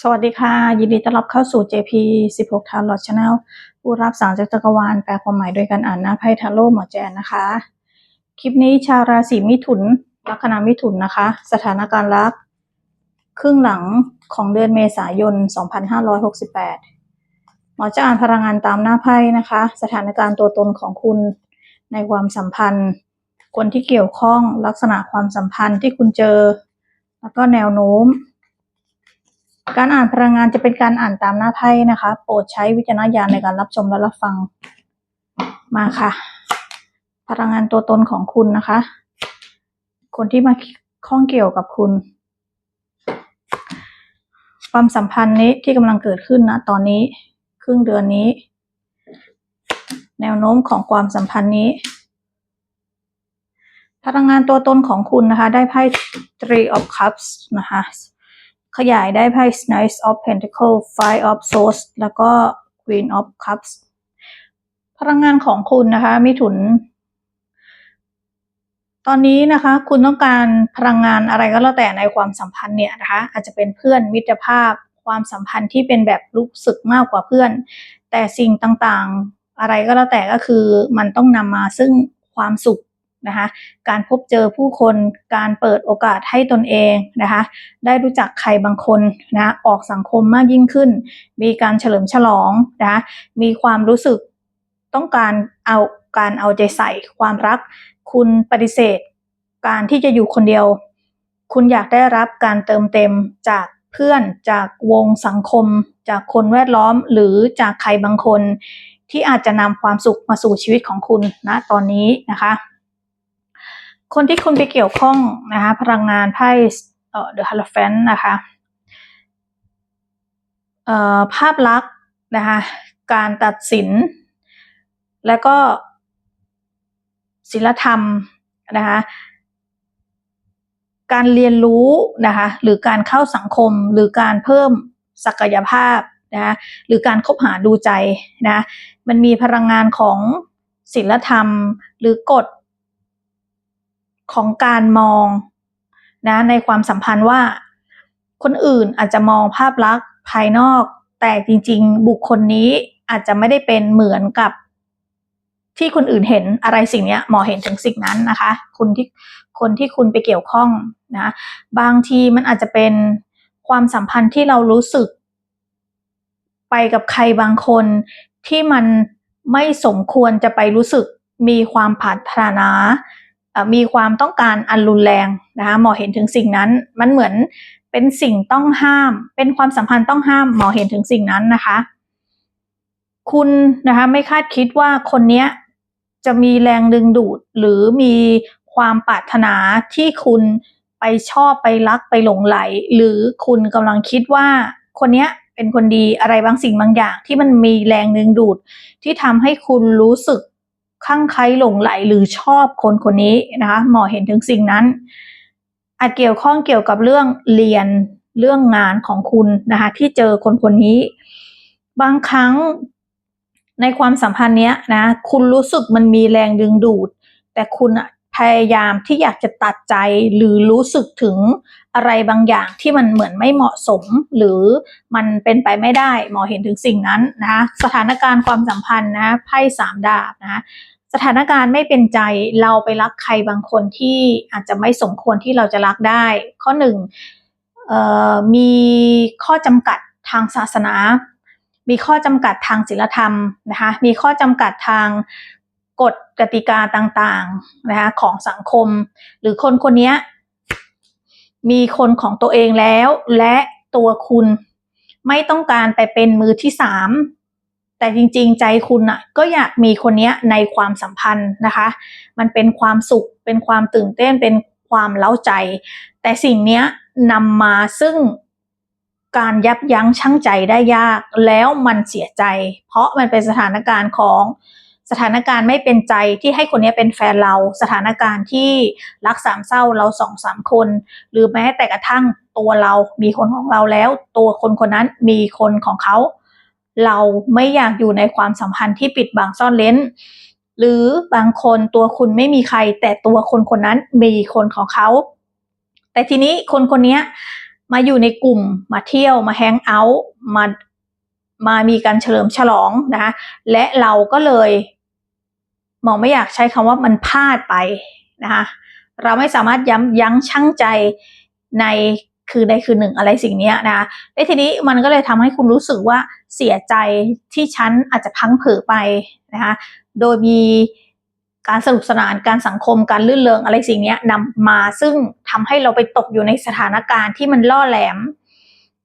สวัสดีค่ะ ยินดีต้อนรับเข้าสู่ JP 16 Tarot Channel ผู้รับสารจากจักรวาลแปลความหมายโดยการอ่านหน้าไพ่ทาโร่หมอแจนนะคะ คลิปนี้ชาวราศีมิถุน ลัคนามิถุนนะคะ สถานการณ์รัก ครึ่งหลังของเดือนเมษายน 2568 หมอจะอ่านพลังงานตามหน้าไพ่นะคะ สถานการณ์ตัวตนของคุณในความสัมพันธ์ คนที่เกี่ยวข้องลักษณะความสัมพันธ์ที่คุณเจอ แล้วก็แนวโน้ม การอ่านพลังงานจะเป็นการอ่านตามหน้าไพ่นะคะ โปรดใช้วิจารณญาณในการรับชมและรับฟัง มาค่ะ พลังงานตัวตนของคุณนะคะ คนที่มาข้องเกี่ยวกับคุณ ความสัมพันธ์นี้ที่กำลังเกิดขึ้นนะตอนนี้ ครึ่งเดือนนี้ แนวโน้มของความสัมพันธ์นี้ พลังงานตัวตนของคุณนะคะ ได้ไพ่ Three of Cups นะคะ ขยายได้ไพ่ Knight of Pentacles Five of Swords แล้วก็ Queen of Cups พลังงานของคุณนะคะมิถุน ตอนนี้นะคะ คุณต้องการพลังงานอะไรก็แล้วแต่ในความสัมพันธ์เนี่ยนะคะ อาจจะเป็นเพื่อนมิตรภาพ ความสัมพันธ์ที่เป็นแบบรู้สึกมากกว่าเพื่อน แต่สิ่งต่างๆ อะไรก็แล้วแต่ก็คือมันต้องนำมาซึ่งความสุข นะคะการพบเจอผู้คนการเปิดโอกาสให้ตนเองนะคะได้รู้จักใครบางคนนะออกสังคมมากยิ่งขึ้น มีการเฉลิมฉลองนะมีความรู้สึกต้องการเอาการเอาใจใส่ความรัก คุณปฏิเสธ การที่จะอยู่คนเดียว คุณอยากได้รับการเติมเต็มจากเพื่อนจากวงสังคม จากคนแวดล้อมหรือจากใครบางคนที่อาจจะนำความสุขมาสู่ชีวิตของคุณนะตอนนี้นะคะ คนที่คุณไปเกี่ยวข้องนะคะพลังงานไพ่เอ่อ The Hierophant นะคะเอ่อภาพลักษณ์นะคะการตัดสิน แล้วก็ศิลธรรมนะคะการเรียนรู้นะคะหรือการเข้าสังคมหรือการเพิ่มศักยภาพนะะหรือการคบหาดูใจนะมันมีพลังงานของศิลธรรม หรือกฎ ของการมองนะในความสัมพันธ์ว่า คนอื่นอาจจะมองภาพลักษณ์ภายนอก แต่จริง ๆ บุคคลนี้อาจจะไม่ได้เป็นเหมือนกับที่คนอื่นเห็นอะไรสิ่งนี้หมอเห็นถึงสิ่งนั้นนะคะคุณที่คนที่คุณไปเกี่ยวข้องนะบางทีมันอาจจะเป็นความสัมพันธ์ที่เรารู้สึก ไปกับใครบางคนที่มันไม่สมควรจะไปรู้สึกมีความผาดพรานา มีความต้องการอันรุนแรงนะคะหมอเห็นถึงสิ่งนั้นมันเหมือนเป็นสิ่งต้องห้าม เป็นความสัมพันธ์ต้องห้ามหมอเห็นถึงสิ่งนั้นนะคะ คุณนะคะไม่คาดคิดว่าคนเนี้ยจะมีแรงดึงดูดหรือมีความปรารถนาที่คุณไปชอบไปรักไปหลงไหล หรือคุณกำลังคิดว่าคนเนี้ยเป็นคนดีอะไรบางสิ่งบางอย่าง ที่มันมีแรงดึงดูดที่ทำให้คุณรู้สึก ข้างใครหลงไหลหรือชอบคนคนนี้นะคะหมอเห็นถึงสิ่งนั้น อาจเกี่ยวข้องเกี่ยวกับเรื่องเรียนเรื่องงานของคุณนะคะที่เจอคนคนนี้ บางครั้งในความสัมพันธ์เนี้ยนะคุณรู้สึกมันมีแรงดึงดูด แต่คุณพยายามที่อยากจะตัดใจหรือรู้สึกถึงอะไรบางอย่างที่มันเหมือนไม่เหมาะสม หรือมันเป็นไปไม่ได้ หมอเห็นถึงสิ่งนั้นนะคะสถานการณ์ความสัมพันธ์นะไพ่สามดาบนะ สถานการณ์ไม่เป็นใจเราไปรักใครบางคนที่อาจจะไม่สมควรที่เราจะรักได้ ข้อหนึ่งมีข้อจำกัดทางศาสนา มีข้อจำกัดทางศีลธรรมนะคะมีข้อจำกัดทางกฎกติกาต่างๆนะคะของสังคม หรือคนคนนี้มีคนของตัวเองแล้ว และตัวคุณไม่ต้องการไปเป็นมือที่สาม แต่จริงๆ ใจคุณอะก็อยากมีคนนี้ในความสัมพันธ์นะคะ มันเป็นความสุข เป็นความตื่นเต้น เป็นความเล้าใจ แต่สิ่งนี้นำมาซึ่งการยับยั้งชั่งใจได้ยาก แล้วมันเสียใจ เพราะมันเป็นสถานการณ์ของสถานการณ์ไม่เป็นใจที่ให้คนนี้เป็นแฟนเรา สถานการณ์ที่รักสามเศร้าเราสองสามคน หรือแม้แต่กระทั่งตัวเรามีคนของเราแล้ว ตัวคนคนนั้นมีคนของเขา เราไม่อยากอยู่ในความสัมพันธ์ที่ปิดบังซ่อนเล้น หรือบางคนตัวคุณไม่มีใคร แต่ตัวคนคนนั้นมีคนของเขา แต่ทีนี้คนคนนี้มาอยู่ในกลุ่มมาเที่ยวมาแฮงเอาท์มามามีการเฉลิมฉลองนะคะและเราก็เลยมองไม่อยากใช้คำว่ามันพลาดไปนะคะเราไม่สามารถย้ำยั้งชั่งใจใน คือใดคือหนึ่งอะไรสิ่งนี้นะและทีนี้มันก็เลยทำให้คุณรู้สึกว่าเสียใจที่ฉันอาจจะพังเผลอไปนะคะโดยมีการสนุกสนานการสังคมการลื่นเลงอะไรสิ่งนี้นำมาซึ่งทำให้เราไปตกอยู่ในสถานการณ์ที่มันล่อแหลม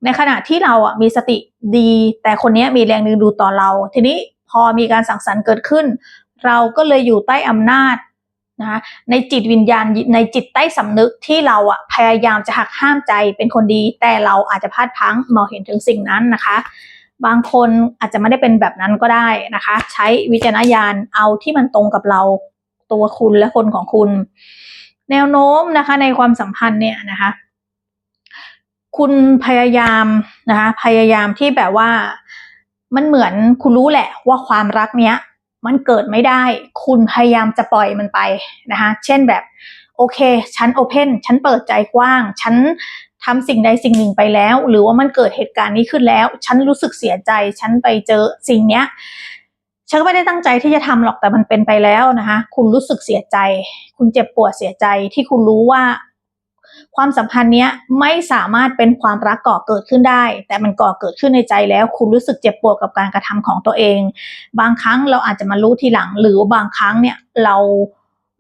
ในขณะที่เราอะมีสติดี แต่คนนี้มีแรงดึงดูดต่อเรา ทีนี้พอมีการสังสรรค์เกิดขึ้น เราก็เลยอยู่ใต้อำนาจ นะคะในจิตวิญญาณในจิตใต้สำนึกที่เราอะพยายามจะหักห้ามใจเป็นคนดี แต่เราอาจจะพลาดพังมองเห็นถึงสิ่งนั้นนะคะ บางคนอาจจะไม่ได้เป็นแบบนั้นก็ได้นะคะ ใช้วิจารณญาณเอาที่มันตรงกับเราตัวคุณและคนของคุณ แนวโน้มนะคะในความสัมพันธ์เนี่ยนะคะ คุณพยายามนะคะ พยายามที่แบบว่ามันเหมือนคุณรู้แหละว่าความรักเนี้ย มันเกิดไม่ได้ คุณพยายามจะปล่อยมันไปนะคะ เช่นแบบโอเค ฉันโอเพนฉันเปิดใจกว้าง ฉันทำสิ่งใดสิ่งหนึ่งไปแล้ว หรือว่ามันเกิดเหตุการณ์นี้ขึ้นแล้ว ฉันรู้สึกเสียใจ ฉันไปเจอสิ่งเนี้ย ฉันก็ไม่ได้ตั้งใจที่จะทำหรอกแต่มันเป็นไปแล้วนะคะ คุณรู้สึกเสียใจ คุณเจ็บปวดเสียใจที่คุณรู้ว่า ความสัมพันธ์เนี้ยไม่สามารถเป็นความรักก่อเกิดขึ้นได้ แต่มันก่อเกิดขึ้นในใจแล้ว คุณรู้สึกเจ็บปวดกับการกระทำของตัวเอง บางครั้งเราอาจจะมารู้ทีหลัง หรือบางครั้งเนี่ยเรา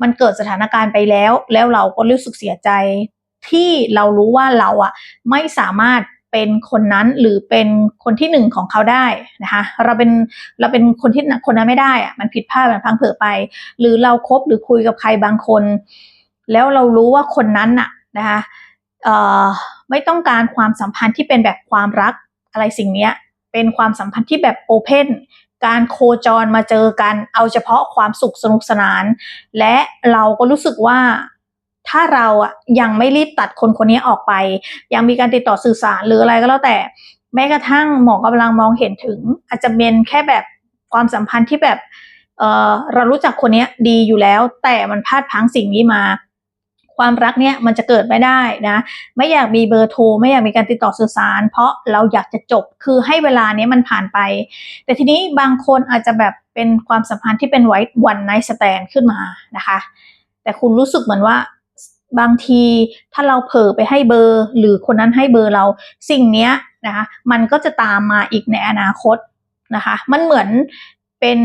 มันเกิดสถานการณ์ไปแล้ว แล้วเราก็รู้สึกเสียใจ ที่เรารู้ว่าเราอะไม่สามารถเป็นคนนั้นหรือเป็นคนที่หนึ่งของเขาได้นะคะเราเป็นเราเป็นคนที่คนนั้นไม่ได้อะมันผิดพลาดมันพลังเผลอไป หรือเราครบหรือคุยกับใครบางคน แล้วเรารู้ว่าคนนั้นน่ะ นะคะไม่ต้องการความสัมพันธ์ที่เป็นแบบความรักอะไรสิ่งนี้เป็นความสัมพันธ์ที่แบบโอเพนการโคจรมาเจอกัน เอาเฉพาะความสุขสนุกสนาน และเราก็รู้สึกว่าถ้าเราอะยังไม่รีบตัดคนคนนี้ออกไป ยังมีการติดต่อสื่อสารหรืออะไรก็แล้วแต่ แม้กระทั่งหมอกำลังมองเห็นถึง อาจจะเป็นแค่แบบความสัมพันธ์ที่แบบเออเรารู้จักคนนี้ดีอยู่แล้ว แต่มันพลาดพังสิ่งนี้มา ความรักเนี่ยมันจะเกิดไม่ได้นะ ไม่อยากมีเบอร์โทรไม่อยากมีการติดต่อสื่อสาร เพราะเราอยากจะจบคือให้เวลานี้มันผ่านไป แต่ทีนี้บางคนอาจจะแบบเป็นความสัมพันธ์ที่เป็นไว้วันไนสแตนขึ้นมานะคะ แต่คุณรู้สึกเหมือนว่าบางทีถ้าเราเผลอไปให้เบอร์ หรือคนนั้นให้เบอร์เราสิ่งเนี้ยนะคะมันก็จะตามมาอีกในอนาคตนะคะ มันเหมือนเป็น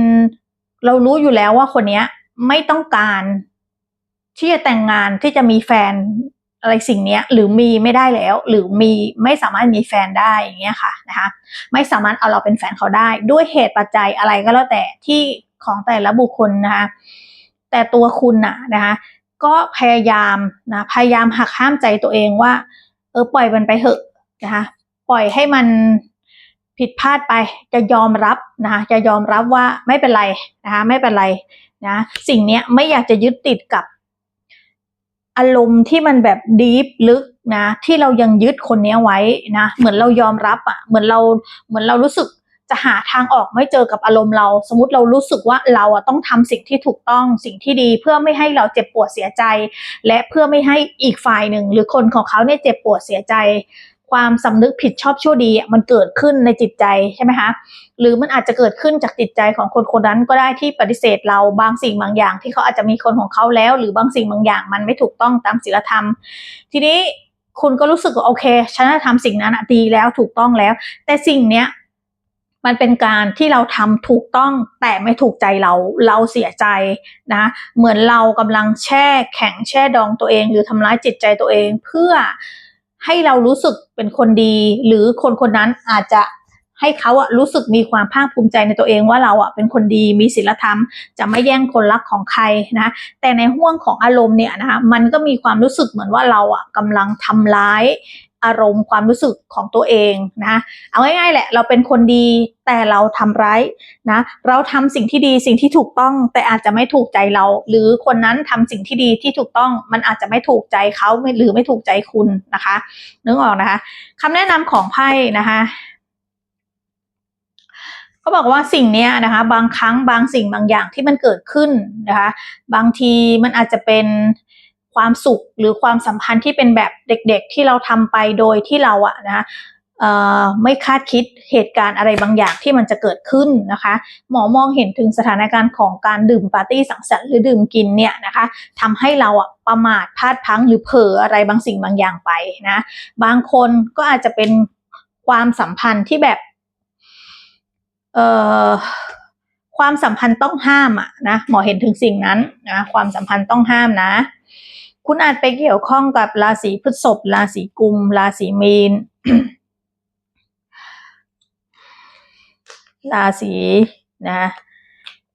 เรารู้อยู่แล้วว่าคนเนี้ยไม่ต้องการ ที่จะแต่งงานที่จะมีแฟนอะไรสิ่งนี้หรือมีไม่ได้แล้ว หรือมีไม่สามารถมีแฟนได้อย่างเงี้ยค่ะนะคะไม่สามารถเอาเราเป็นแฟนเขาได้ ด้วยเหตุปัจจัยอะไรก็แล้วแต่ที่ของแต่ละบุคคลนะคะแต่ตัวคุณน่ะนะคะก็พยายามนะพยายามหักห้ามใจตัวเองว่า เออปล่อยมันไปเถอะนะคะปล่อยให้มันผิดพลาดไปจะยอมรับนะคะจะยอมรับว่าไม่เป็นไรนะคะไม่เป็นไรนะสิ่งนี้ไม่อยากจะยึดติดกับ อารมณ์ที่มันแบบดีฟลึกนะ ที่เรายังยึดคนนี้ไว้นะ เหมือนเรายอมรับอะ่ะเหมือนเราเหมือนเรารู้สึกจะหาทางออกไม่เจอกับอารมณ์เรา สมมติเรารู้สึกว่าเราอะต้องทำสิ่งที่ถูกต้องสิ่งที่ดีเพื่อไม่ให้เราเจ็บปวดเสียใจ และเพื่อไม่ให้อีกฝ่ายหนึ่งหรือคนของเขาเนี่ยเจ็บปวดเสียใจ ความสำนึกผิดชอบชั่วดีมันเกิดขึ้นในจิตใจใช่ไหมคะหรือมันอาจจะเกิดขึ้นจากจิตใจของคนคนนั้นก็ได้ที่ปฏิเสธเราบางสิ่งบางอย่าง ที่เขาอาจจะมีคนของเขาแล้ว หรือบางสิ่งบางอย่าง มันไม่ถูกต้องตามศีลธรรม ทีนี้คุณก็รู้สึกว่าโอเคฉันจะทำสิ่งนั้นดีแล้วถูกต้องแล้ว แต่สิ่งเนี้ยมันเป็นการที่เราทำถูกต้องแต่ไม่ถูกใจเราเราเสียใจนะเหมือนเรากำลังแช่แข็งแช่ดองตัวเอง หรือทำร้ายจิตใจตัวเองเพื่อ ให้เรารู้สึกเป็นคนดี หรือคนคนนั้นอาจจะให้เขาอะรู้สึกมีความภาคภูมิใจในตัวเองว่าเราอะเป็นคนดีมีศีลธรรม จะไม่แย่งคนรักของใครนะแต่ในห่วงของอารมณ์เนี่ยนะคะมันก็มีความรู้สึกเหมือนว่าเราอะกำลังทำร้าย อารมณ์ความรู้สึกของตัวเองนะ เอาง่ายๆแหละเราเป็นคนดีแต่เราทำร้ายนะ เราทำสิ่งที่ดีสิ่งที่ถูกต้องแต่อาจจะไม่ถูกใจเรา หรือคนนั้นทำสิ่งที่ดีที่ถูกต้องมันอาจจะไม่ถูกใจเขาหรือไม่ถูกใจคุณนะคะนึกออกนะคะคำแนะนำของไพ่นะคะก็บอกว่าสิ่งนี้นะคะบางครั้งบางสิ่งบางอย่างที่มันเกิดขึ้นนะคะ บางทีมันอาจจะเป็น ความสุขหรือความสัมพันธ์ที่เป็นแบบเด็กๆ ที่เราทำไปโดยที่เราอะนะไม่คาดคิดเหตุการณ์อะไรบางอย่างที่มันจะเกิดขึ้นนะคะ หมอมองเห็นถึงสถานการณ์ของการดื่มปาร์ตี้สังสรรค์หรือดื่มกินเนี่ยนะคะทำให้เราอะประมาทพลาดพังหรือเผลออะไรบางสิ่งบางอย่างไปนะบางคนก็อาจจะเป็นความสัมพันธ์ที่แบบเออความสัมพันธ์ต้องห้ามอะนะหมอเห็นถึงสิ่งนั้นนะความสัมพันธ์ต้องห้ามนะ คุณอาจไปเกี่ยวข้องกับราศีพฤษภราศีกุม ราศีมีน ราศีนะ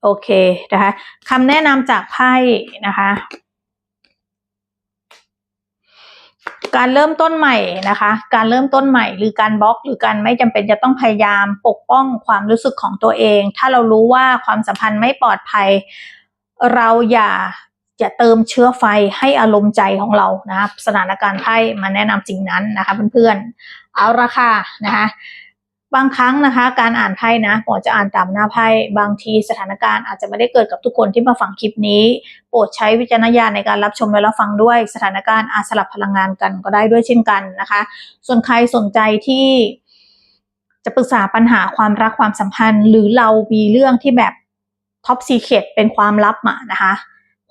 โอเคนะคะคำแนะนำจากไพ่นะคะการเริ่มต้นใหม่นะคะ การเริ่มต้นใหม่หรือการบล็อก หรือการไม่จำเป็นจะต้องพยายามปกป้องความรู้สึกของตัวเอง ถ้าเรารู้ว่าความสัมพันธ์ไม่ปลอดภัย เราอย่า จะเติมเชื้อไฟให้อารมณ์ใจของเรานะครับ สถานการณ์ไพ่มาแนะนำสิ่งนั้นนะคะเพื่อนๆ เอาละค่ะนะคะบางครั้งนะคะ การอ่านไพ่นะหมอจะอ่านตามหน้าไพ่บางทีสถานการณ์อาจจะไม่ได้เกิดกับทุกคนที่มาฟังคลิปนี้ โปรดใช้วิจารณญาณในการรับชมและรับฟังด้วยสถานการณ์อาจสลับพลังงานกันก็ได้ด้วยเช่นกันนะคะ ส่วนใครสนใจที่จะปรึกษาปัญหาความรักความสัมพันธ์ หรือเรามีเรื่องที่แบบท็อปซีเคตเป็นความลับมานะคะ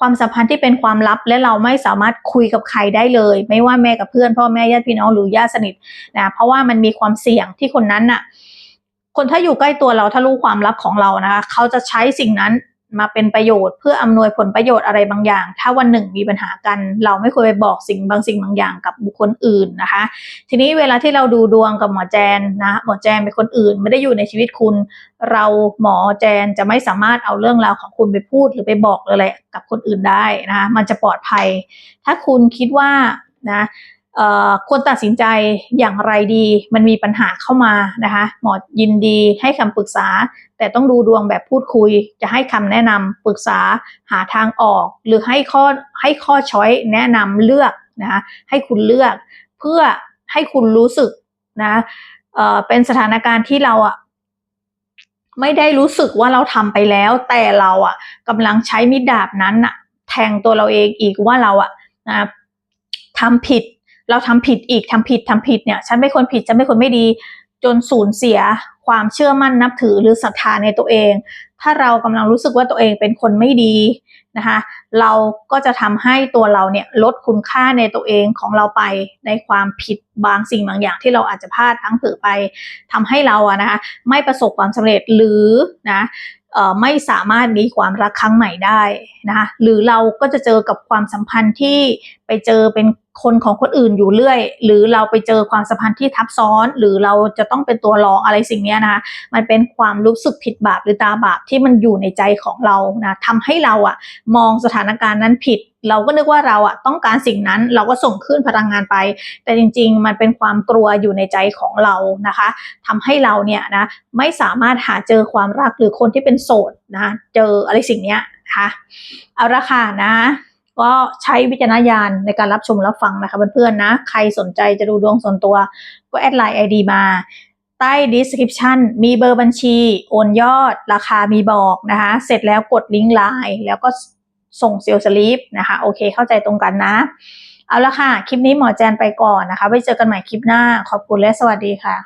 ความสัมพันธ์ที่เป็นความลับและเราไม่สามารถคุยกับใครได้เลย ไม่ว่าแม่กับเพื่อนพ่อแม่ญาติพี่น้องหรือญาติสนิทนะเพราะว่ามันมีความเสี่ยงที่คนนั้นน่ะคนถ้าอยู่ใกล้ตัวเราถ้ารู้ความลับของเรานะคะ เขาจะใช้สิ่งนั้น มาเป็นประโยชน์ เพื่ออำนวยผลประโยชน์อะไรบางอย่าง ถ้าวันหนึ่งมีปัญหากัน เราไม่ควรไปบอกสิ่งบางสิ่งบางอย่างกับบุคคลอื่นนะคะ ทีนี้เวลาที่เราดูดวงกับหมอแจนนะหมอแจนเป็นคนอื่น ไม่ได้อยู่ในชีวิตคุณ เราหมอแจนจะไม่สามารถเอาเรื่องราวของคุณไปพูดหรือไปบอกอะไรกับคนอื่นได้นะคะมันจะปลอดภัย ถ้าคุณคิดว่านะ ควรตัดสินใจอย่างไรดีมันมีปัญหาเข้ามานะคะ หมอยินดีให้คำปรึกษา แต่ต้องดูดวงแบบพูดคุย จะให้คำแนะนำปรึกษาหาทางออก หรือให้ข้อให้ข้อช้อยแนะนำเลือกนะคะให้คุณเลือก เพื่อให้คุณรู้สึกนะเเป็นสถานการณ์ที่เราอะไม่ได้รู้สึกว่าเราทำไปแล้ว แต่เราอะกำลังใช้มิดดาบนั้นอะแทงตัวเราเองอีกว่าเราอะนะทำผิด เราทำผิดอีกทำผิดทำผิดเนี่ยฉันไม่คนผิดฉันไม่คนไม่ดี จนสูญเสียความเชื่อมั่นนับถือหรือศรัทธาในตัวเอง ถ้าเรากำลังรู้สึกว่าตัวเองเป็นคนไม่ดีนะคะเราก็จะทำให้ตัวเราเนี่ยลดคุณค่าในตัวเองของเราไปในความผิดบางสิ่งบางอย่างที่เราอาจจะพลาดทั้งเผลอไปทำให้เราอะนะคะไม่ประสบความสำเร็จหรือนะไม่สามารถมีความรักครั้งใหม่ได้นะคะหรือเราก็จะเจอกับความสัมพันธ์ที่ ไปเจอเป็นคนของคนอื่นอยู่เรื่อย หรือเราไปเจอความสัมพันธ์ที่ทับซ้อน หรือเราจะต้องเป็นตัวรองอะไรสิ่งนี้นะคะมันเป็นความรู้สึกผิดบาปหรือตาบาปที่มันอยู่ในใจของเรานะทำให้เราอะมองสถานการณ์นั้นผิด เราก็นึกว่าเราอะต้องการสิ่งนั้นเราก็ส่งขึ้นพลังงานไป แต่จริง ๆ มันเป็นความกลัวอยู่ในใจของเรานะคะทำให้เราเนี่ยนะไม่สามารถหาเจอความรักหรือคนที่เป็นโสดนะเจออะไรสิ่งนี้นะคะเอาละค่ะนะ ก็ใช้วิจารณญาณในการรับชมรับฟังนะคะเพื่อนๆนะ ใครสนใจจะดูดวงส่วนตัว ก็แอดไลน์ไอดีมาใต้ description มีเบอร์บัญชี โอนยอด ราคามีบอกนะคะ เสร็จแล้วกดลิงก์ไลน์แล้วก็ส่งเซลล์สลิปนะคะ โอเคเข้าใจตรงกันนะ เอาละค่ะ คลิปนี้หมอแจนไปก่อนนะคะ ไว้เจอกันใหม่คลิปหน้า ขอบคุณและสวัสดีค่ะ